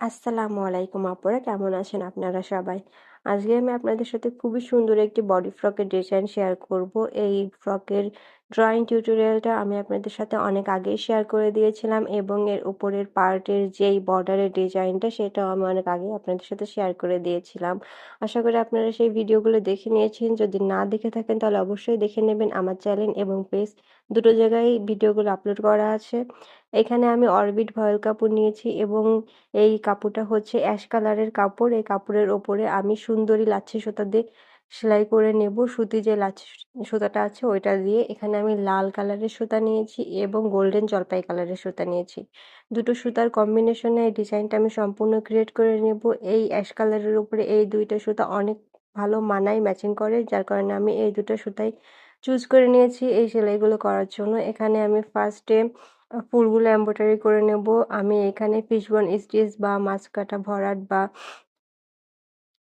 আসসালামু আলাইকুম আপুরা কেমন আছেন আপনারা সবাই? আজকে আমি আপনাদের সাথে খুবই সুন্দর একটি বডি ফ্রকের ডিজাইন শেয়ার করব। এই ফ্রকের ড্রয়িং টিউটোরিয়ালটা আমি আপনাদের সাথে অনেক আগেই শেয়ার করে দিয়েছিলাম এবং এর উপরের পার্টের যেই বর্ডারের ডিজাইনটা সেটাও আমি অনেক আগে আপনাদের সাথে শেয়ার করে দিয়েছিলাম। আশা করি আপনারা সেই ভিডিওগুলো দেখে নিয়েছেন। যদি না দেখে থাকেন তাহলে অবশ্যই দেখে নেবেন আমার চ্যানেল এবং পেজ দুটো জায়গায় ভিডিওগুলো আপলোড করা আছে। এখানে আমি অরবিট ভয়েল কাপড় নিয়েছি এবং এই কাপড়টা হচ্ছে অ্যাশ কালারের কাপড়। এই কাপড়ের ওপরে আমি সুন্দরী লাচ্ছি সুতা দিয়ে সেলাই করে নেব। সুতি যে লাচ্ছি সুতাটা আছে ওইটা দিয়ে এখানে আমি লাল কালারের সুতা নিয়েছি এবং গোল্ডেন জলপাই কালারের সুতা নিয়েছি। দুটো সুতার কম্বিনেশনে এই ডিজাইনটা আমি সম্পূর্ণ ক্রিয়েট করে নেব। এই অ্যাশ কালারের উপরে এই দুইটা সুতা অনেক ভালো মানায় ম্যাচিং করে। যার কারণে আমি এই দুটো সুতাই চুজ করে নিয়েছি এই সেলাইগুলো করার জন্য। এখানে আমি ফার্স্টে ফুলগুলো এম্ব্রয়ডারি করে নেব। আমি এখানে ফিশবন স্টিচ বা মাছ কাটা ভরাট বা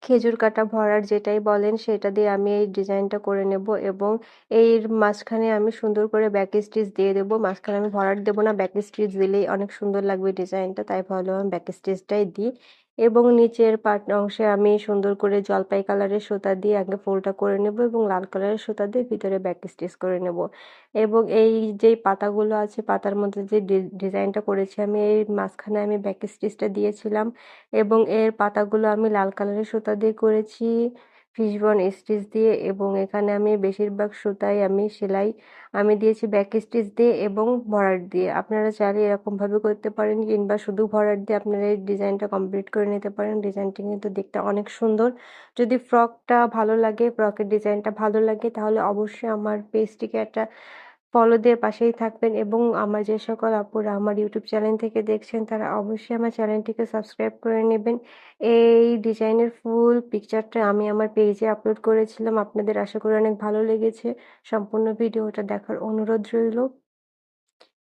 খেজুর কাটা ভরার যেটাই বলেন, সেটা দিয়ে আমি এই ডিজাইনটা করে নেব এবং এর মাঝখানে আমি সুন্দর করে ব্যাক স্টিচ দিয়ে দেবো। মাঝখানে আমি ভরাট দেবো না ব্যাক স্টিচ দিলেই অনেক সুন্দর লাগবে ডিজাইনটা, তাই ভালো আমি ব্যাক স্টিচটাই দিই। এবং নিচের পাট অংশে আমি সুন্দর করে জলপাই কালারের সুতা দিয়ে আগে ফুলটা করে নেব এবং লাল কালারের সুতা দিয়ে ভিতরে ব্যাক স্টিচ করে নেব। এবং এই যে পাতাগুলো আছে, পাতার মধ্যে যে ডিজাইনটা করেছি আমি, এই মাঝখানে আমি ব্যাক স্টিচটা দিয়েছিলাম এবং এর পাতাগুলো আমি লাল কালারের সুতা দিয়ে করেছি। ফিশবন, স্টিচ দিয়ে এবং এখানে আমি বেশিরভাগ সুতাই আমি সেলাই, আমি দিয়েছি ব্যাক স্টিচ দিয়ে এবং ভরাট দিয়ে। আপনারা চাইলে এরকমভাবে করতে পারেন কিংবা শুধু ভরাট দিয়ে আপনারা এই ডিজাইনটা কমপ্লিট করে নিতে পারেন। ডিজাইনটি কিন্তু দেখতে অনেক সুন্দর। যদি ফ্রকটা ভালো লাগে ফ্রকের ডিজাইনটা ভালো লাগে, তাহলে অবশ্যই আমার পেজটিকে একটা ফলো দিয়ে পাশেই থাকবেন এবং আমার যে সকল আপুরা আমার ইউটিউব চ্যানেল থেকে দেখছেন, তারা অবশ্যই আমার চ্যানেলটিকে সাবস্ক্রাইব করে নেবেন। এই ডিজাইনের ফুল পিকচারটা আমি আমার পেজে আপলোড করেছিলাম। আপনাদের আশা করি অনেক ভালো লেগেছে। সম্পূর্ণ ভিডিওটা দেখার অনুরোধ রইল।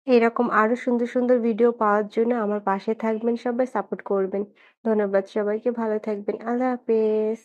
এরকম আরও সুন্দর সুন্দর ভিডিও পাওয়ার জন্য আমার পাশে থাকবেন, সবাই সাপোর্ট করবেন। ধন্যবাদ সবাইকে, ভালো থাকবেন। আল্লাহ হাফেজ।